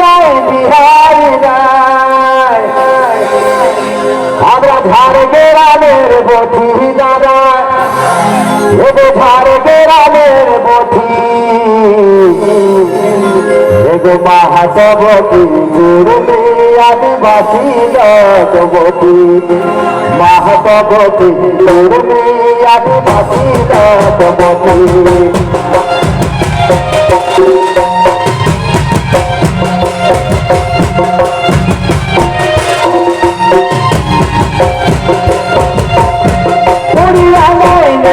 নাই বিহাই নাই আমরা ধারে গেরামের বধি দাদা এগো ধারে গেরামের বধি এগো মাহাতবতী জুড়বে আদিবাসী লতবতী মাহাতবতী জুড়বে আদিবাসী লতবতী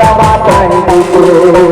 বাবা পাই দিতে